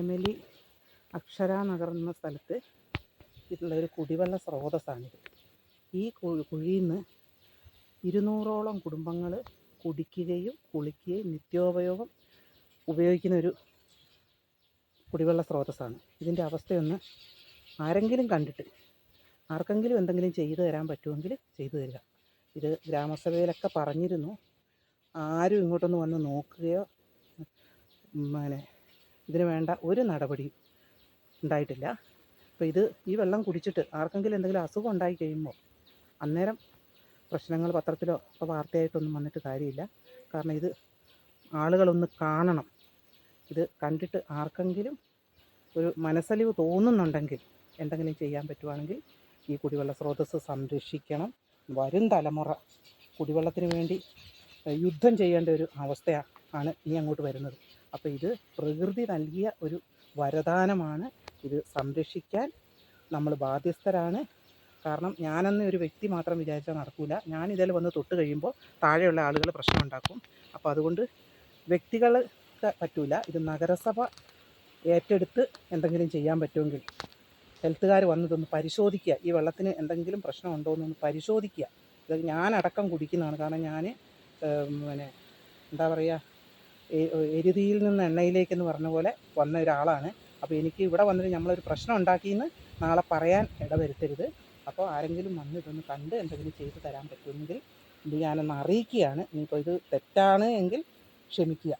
Emily അക്ഷര നഗർ എന്ന സ്ഥലത്ത് ഉള്ള ഒരു കുടിവെള്ള സ്രോതസ്സാണിത്. ഈ കുഴിയിൽ നിന്ന് ഇരുന്നൂറോളം കുടുംബങ്ങൾ കുടിക്കുകയും കുളിക്കുകയും നിത്യോപയോഗം ഉപയോഗിക്കുന്ന ഒരു കുടിവെള്ള സ്രോതസ്സാണ്. ഇതിന്റെ അവസ്ഥയൊന്ന് ആരെങ്കിലും കണ്ടിട്ട് ആർക്കെങ്കിലും എന്തെങ്കിലും ചെയ്തു തരാൻ പറ്റുമെങ്കിൽ ചെയ്തു തരിക. ഇത് ഗ്രാമസഭയിലൊക്കെ പറഞ്ഞിരുന്നു. ആരും ഇങ്ങോട്ടൊന്ന് വന്ന് നോക്കുകയോ പിന്നെ ഇതിന് വേണ്ട ഒരു നടപടിയും ഉണ്ടായിട്ടില്ല. അപ്പോൾ ഇത് ഈ വെള്ളം കുടിച്ചിട്ട് ആർക്കെങ്കിലും എന്തെങ്കിലും അസുഖം ഉണ്ടായി കഴിയുമ്പോൾ അന്നേരം പ്രശ്നങ്ങൾ പത്രത്തിലോ ഇപ്പോൾ വാർത്തയായിട്ടൊന്നും വന്നിട്ട് കാര്യമില്ല. കാരണം ഇത് ആളുകളൊന്ന് കാണണം. ഇത് കണ്ടിട്ട് ആർക്കെങ്കിലും ഒരു മനസ്സലിവ് തോന്നുന്നുണ്ടെങ്കിൽ എന്തെങ്കിലും ചെയ്യാൻ പറ്റുവാണെങ്കിൽ ഈ കുടിവെള്ള സ്രോതസ്സ് സംരക്ഷിക്കണം. വരും തലമുറ കുടിവെള്ളത്തിന് വേണ്ടി യുദ്ധം ചെയ്യേണ്ട ഒരു അവസ്ഥയാണ് ആണ് ഇനി അങ്ങോട്ട് വരുന്നത്. അപ്പോൾ ഇത് പ്രകൃതി നൽകിയ ഒരു വരദാനമാണ്. ഇത് സംരക്ഷിക്കാൻ നമ്മൾ ബാധ്യസ്ഥരാണ്. കാരണം ഞാനെന്ന ഒരു വ്യക്തി മാത്രം വിചാരിച്ചാൽ നടക്കില്ല ഞാൻ ഇതിൽ വന്ന് തൊട്ട് കഴിയുമ്പോൾ താഴെയുള്ള ആളുകൾ പ്രശ്നം ഉണ്ടാക്കും. അപ്പോൾ അതുകൊണ്ട് വ്യക്തികൾക്ക് പറ്റൂല. ഇത് നഗരസഭ ഏറ്റെടുത്ത് എന്തെങ്കിലും ചെയ്യാൻ പറ്റുമെങ്കിൽ ഹെൽത്തുകാർ വന്നതൊന്ന് പരിശോധിക്കുക ഈ വെള്ളത്തിന് എന്തെങ്കിലും പ്രശ്നമുണ്ടോ എന്നൊന്ന് പരിശോധിക്കുക ഇത് ഞാനടക്കം കുടിക്കുന്നതാണ്. കാരണം ഞാൻ പിന്നെ എന്താ പറയുക എരുതിയിൽ നിന്ന് എണ്ണയിലേക്ക് എന്ന് പറഞ്ഞ പോലെ വന്ന ഒരാളാണ്. അപ്പോൾ എനിക്ക് ഇവിടെ വന്നിട്ട് നമ്മളൊരു പ്രശ്നം ഉണ്ടാക്കിയെന്ന് നാളെ പറയാൻ ഇടവരുത്തരുത്. അപ്പോൾ ആരെങ്കിലും വന്ന് ഇതൊന്ന് കണ്ട് എന്തെങ്കിലും ചെയ്തു തരാൻ പറ്റുമെങ്കിൽ ഞാനൊന്ന് അറിയിക്കുകയാണ്. ഇനിയിപ്പോൾ ഇത് തെറ്റാണ് എങ്കിൽ ക്ഷമിക്കുക.